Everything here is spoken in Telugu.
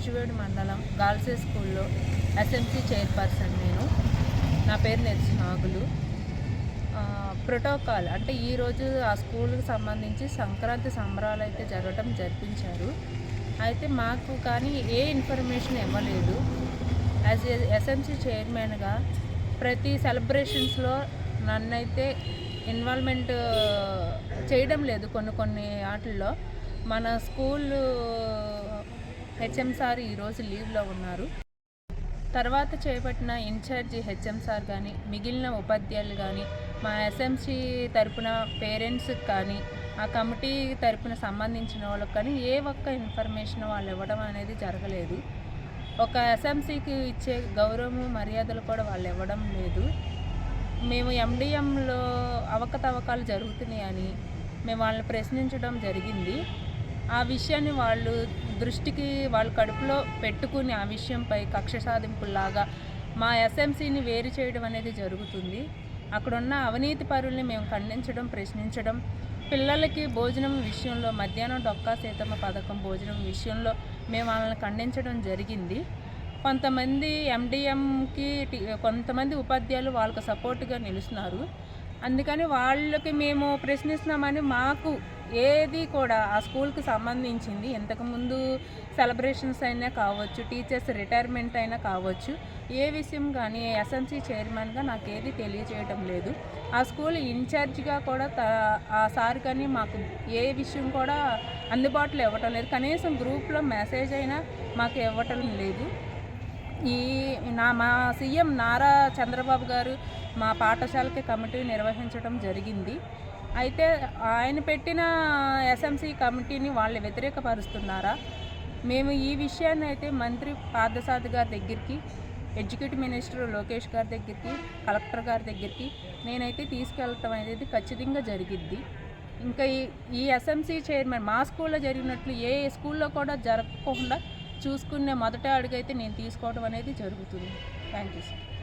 నూజివేడు మండలం గాల్సే స్కూల్లో ఎస్ఎంసీ చైర్పర్సన్ నేను. నా పేరు నెర్సి నాగులు. ప్రోటోకాల్ అంటే ఈరోజు ఆ స్కూల్కి సంబంధించి సంక్రాంతి సంబరాలు అయితే జరగటం జరిపించారు. అయితే మాకు కానీ ఏ ఇన్ఫర్మేషన్ ఇవ్వలేదు. యాజ్ ఎస్ఎంసీ చైర్మన్గా ప్రతి సెలబ్రేషన్స్లో నన్నైతే ఇన్వాల్వ్మెంట్ చేయడం లేదు కొన్ని కొన్ని వాటిల్లో మన స్కూల్ హెచ్ఎం సార్ ఈరోజు లీవ్లో ఉన్నారు. తర్వాత చేపట్టిన ఇన్ఛార్జి హెచ్ఎం సార్ కానీ మిగిలిన ఉపాధ్యాయులు కానీ మా ఎస్ఎంసి తరపున పేరెంట్స్కి కానీ ఆ కమిటీ తరపున సంబంధించిన వాళ్ళకి కానీ ఏ ఒక్క ఇన్ఫర్మేషన్ వాళ్ళు ఇవ్వడం అనేది జరగలేదు. ఒక ఎస్ఎంసీకి ఇచ్చే గౌరవము మర్యాదలు కూడా వాళ్ళు ఇవ్వడం లేదు. మేము ఎండిఎంలో అవకతవకాలు జరుగుతున్నాయని మేము వాళ్ళని ప్రశ్నించడం జరిగింది. ఆ విషయాన్ని వాళ్ళు దృష్టికి వాళ్ళ కడుపులో పెట్టుకుని ఆ విషయంపై కక్ష సాధింపులాగా మా ఎస్ఎంసీని వేరు చేయడం అనేది జరుగుతుంది. అక్కడున్న అవినీతి పరుల్ని మేము ఖండించడం ప్రశ్నించడం పిల్లలకి భోజనం విషయంలో మధ్యాహ్నం డొక్కా సీతమ్మ పథకం భోజనం విషయంలో మేము వాళ్ళని ఖండించడం జరిగింది. కొంతమంది ఎండిఎంకి కొంతమంది ఉపాధ్యాయులు వాళ్ళకు సపోర్ట్గా నిలుస్తున్నారు. అందుకని వాళ్ళకి మేము ప్రశ్నిస్తున్నామని మాకు ఏది కూడా ఆ స్కూల్కి సంబంధించింది. ఇంతకుముందు సెలబ్రేషన్స్ అయినా కావచ్చు టీచర్స్ రిటైర్మెంట్ అయినా కావచ్చు ఏ విషయం కానీ ఎస్ఎంసీ చైర్మన్గా నాకు ఏది తెలియజేయటం లేదు. ఆ స్కూల్ ఇన్ఛార్జ్గా కూడా త ఆ సార్ కానీ మాకు ఏ విషయం కూడా అందుబాటులో ఇవ్వటం లేదు. కనీసం గ్రూప్లో మెసేజ్ అయినా మాకు ఇవ్వటం లేదు. ఈ నా మా సీఎం నారా చంద్రబాబు గారు మా పాఠశాలకి కమిటీ నిర్వహించడం జరిగింది. అయితే ఆయన పెట్టిన ఎస్ఎంసీ కమిటీని వాళ్ళు వ్యతిరేకపరుస్తున్నారా? మేము ఈ విషయాన్ని అయితే మంత్రి పార్థసారథి గారి దగ్గరికి ఎడ్యుకేటివ్ మినిస్టర్ లోకేష్ గారి దగ్గరికి కలెక్టర్ గారి దగ్గరికి నేనైతే తీసుకెళ్ళటం అనేది ఖచ్చితంగా జరిగిద్ది. ఇంకా ఈ ఈ ఎస్ఎంసీ చైర్మన్ మా స్కూల్లో జరిగినట్లు ఏ స్కూల్లో కూడా జరగకుండా చూసుకునే మొదటి అడుగైతే నేను తీసుకోవడం అనేది జరుగుతుంది. Thank you sir.